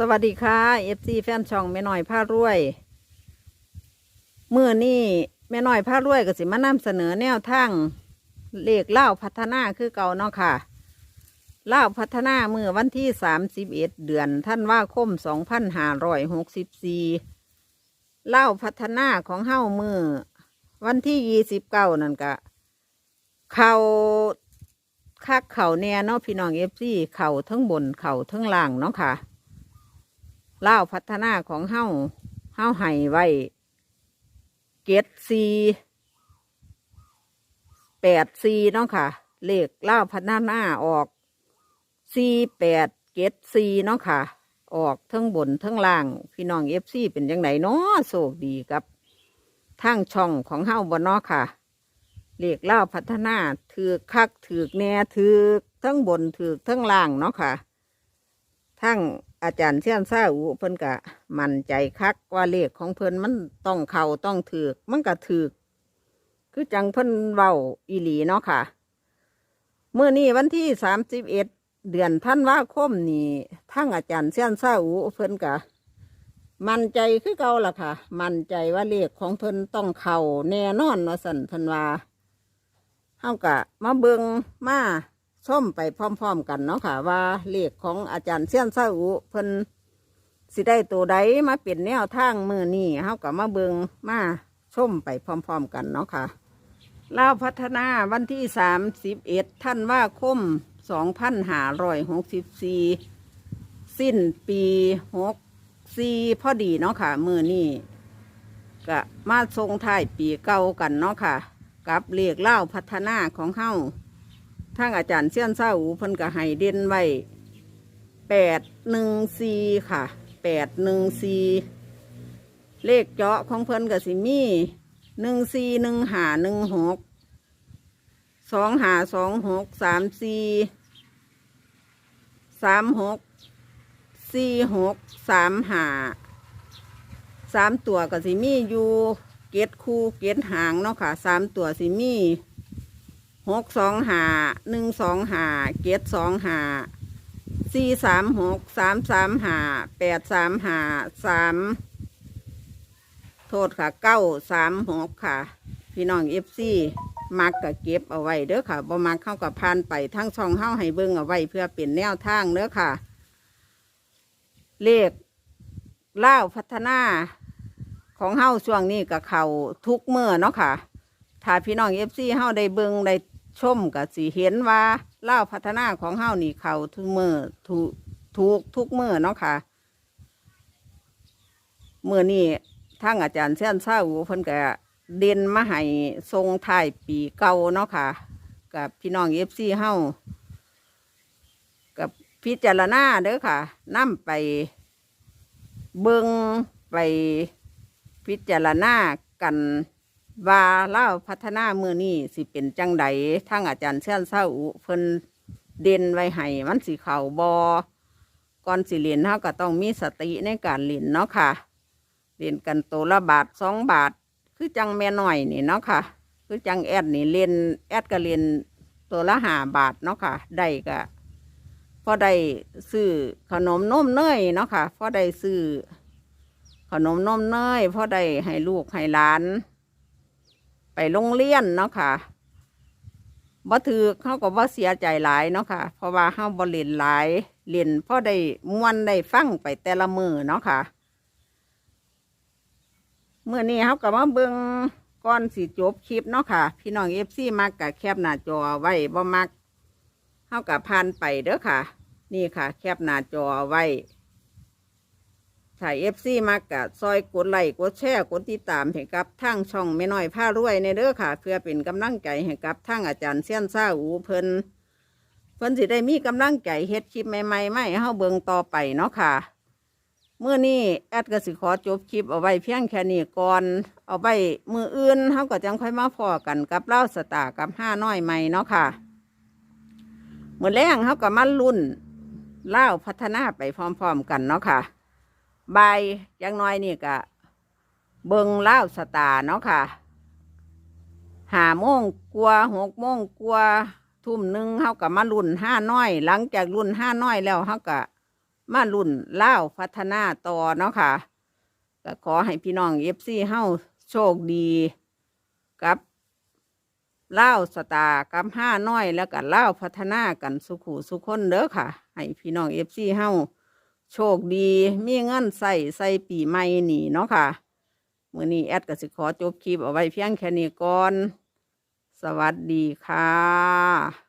สวัสดีค่ะเอฟซีแฟนช่องแม่น้อยผ้ารวยเมื่อนี่แม่น้อยผ้ารวยก็สิมานำเสนอแนวทางเลขเล่าพัฒนาคือเก่าเนาะค่ะเล่าพัฒนาเมื่อวันที่สามสิบเอ็ดเดือนท่านว่าคมสองพันห้าร้อยหกสิบสี่เล่าพัฒนาของเฮ้ามือวันที่ยี่สิบเก้านั่นกะเขาคักเข่าแน่เนาะพี่น้องเอฟซีเข่าทั้งบนเข่าทั้งล่างเนาะค่ะ เล่าพัฒนาของเฮ้าเฮ้าไห้ไว้เกตซีแปดซีเนาะค่ะ เลขเล่าพัฒนาออกซีแปดเกตซีเนาะค่ะ ออกทั้งบนทั้งล่าง พี่น้องเอฟซีเป็นยังไงเนาะโชคดีกับทางช่องของเฮ้าบนนาะค่ะเลขเล่าพัฒนาถือคักถือแน่ถือทั้งบนถือทั้งล่างเนาะค่ะ ทั้ง อาจารย์เชี่ยนซาอูเพิ่นกะมั่นใจคักว่าเลขของเพิ่นมันต้องเข่าต้องถือกมันก็ถือกคือจังเพิ่นเว้าอีหลีเนาะค่ะเมื่อนี้วันที่สามสิบเอ็ดเดือนท่านว่าคมนี่ทั้งอาจารย์เชี่ยนซาอูเพิ่นกะมั่นใจคือเก่าล่ะค่ะ มั่นใจว่าเลขของเพิ่นต้องเข่าแน่นอนว่าสันเพิ่นว่าเฮากะมาเบิงมา ส้มไปพร้อมๆกันเนาะค่ะ ว่าเลขของอาจารย์เซียนซาอุเพิ่นสิได้ตัวใดมาเป็นแนวทางมือนี่เฮากะมาเบิงมาส้มไปพร้อมๆกันเนาะค่ะเล่าพัฒนาวันที่สามสิบเอ็ดท่านว่าคมสองพันห้าร้อยหกสิบสี่สิ้นปีหกสี่พอดีเนาะค่ะ มือนี่ก็มาทรงท้ายปีเก่ากันเนาะค่ะ กับเลขเล่าพัฒนาของเฮา ทางอาจารย์เสี้ยนเศร้าเพิ่นก็ให้เด่นไว้แปดหนึ่งสีค่ะแปดหนึ่งสีเลขเจาะของเพิ่นก็สิมีหนึ่งสีหนึ่งหาหนึ่งหกสองหาสองหกสามสีสามหกสี่หกสามหาสามตัวก็สิมีอยู่เกตคู่เกตหางเนาะค่ะสามตัวสิมี หกสองหาหนึ่งสองหาเกตสองหาสี่สามหกสามสามหาแปดสามหาสามโทษค่ะเก้าสามหกค่ะ พี่น้องเอฟซีมักกับเก็บเอาไว้เด้อค่ะบ่มักเข้ากับพานไปทั้งช่องเฮ้าให้เบิ่งเอาไว้เพื่อเป็นแนวทางเด้อค่ะ เลขเล่าพัฒนาของเฮาช่วงนี้กับเขาทุกเมื่อเนาะค่ะถ้าพี่น้องเอฟซีเฮาได้เบิ้งได้ ชมกับสีเห็นว่าเล่าพัฒนาของเฮานี่เขาทุกเมื่อถูกถูกทุกเมื่อเนาะค่ะเมื่อนี้ทางอาจารย์เส้นเศร้าเพิ่นก็เด่นมาให้ทรงท้ายปีเก่าเนาะค่ะ กับพี่น้องเอฟซีเฮากับพิจารณาเด้อค่ะนํไปเบิงไปพิจารณากัน ว่าเล่าพัฒนามือนี้สิเป็นจังใดทั้งอาจารย์เช่นเศร้าอุเพิ่นเด่นไว้ให้มันสีเขาบอก่อนสิเรียนเฮาก็ต้องมีสติในการเรียนเนาะค่ะเรียนกันตัวละบาทสองบาท คือจังแม่น้อยนี่เนาะค่ะ คือจังแอดนี่เรียนแอดก็เรียนตัวละห้าบาทเนาะค่ะได้ก็พอได้ซื้อขนมนมเนยเนาะค่ะพอได้ซื้อขนมนมเนยพอได้ให้ลูกให้หลาน ไปโรงเรียนเนาะค่ะบ่ถือเขาก็บ่เสียใจหลายเนาะค่ะ เพราะว่าเขาบ่เล่นหลายเล่นพ่อได้ม่วนได้ฟังไปแต่ละมือเนาะค่ะเมื่อนี้เขาก็มาเบิ่งก่อนสิจบคลิปเนาะค่ะ พี่น้องเอฟซีมักกับแคบหน้าจอไว้บ่มักเขากับผ่านไปเด้อค่ะ นี่ค่ะ แคบหน้าจอไว้ ถ้ายเอฟซีมากกะซอยกดไลค์กดแชร์กดติดตามให้กับทางช่องไม่น้อยผ้ารวยในเด้อค่ะ เพื่อเป็นกำลังใจให้กับทางอาจารย์เซียนซ่าอูเพิ่นเพิ่นสิได้มีกำลังใจเฮ็ดคลิปใหม่ๆมาให้เฮาเบิ่งต่อไปเนาะค่ะเมื่อนี้แอดก็สิขอจบคลิปเอาไว้เพียงแค่นี้ก่อนเอาไว้มืออื่นเฮาก็จังค่อยมาพอกันกับเล่าสตากับห้าน้อยใหม่เนาะค่ะเมื้อแรงเฮาก็มาลุ้นเล่าพัฒนาไปพร้อมๆกันเนาะค่ะ บายยังน้อยนี่ก็เบิงเล่าสตาเนาะค่ะหาโมงกลัวหกโมงกลัวทุ่มหนึ่งเขากับมารุ่นห้าน้อย หลังจากรุ่นห้าน้อยแล้วเขาก็มารุ่นเล่าพัฒนาต่อเนาะค่ะก็ขอให้พี่น้องเอฟซีเฮาโชคดีกับเล่าสตากับห้าน้อยแล้วก็เล่าพัฒนากันสุขุสุขคนเด้อค่ะ ให้พี่น้องเอฟซีเฮา โชคดีมีเงินใส่ใส่ปีใหม่นี่เนาะค่ะมือนี้แอดก็สิขอจบคลิปเอาไว้เพียงแค่นี้ก่อน สวัสดีค่ะ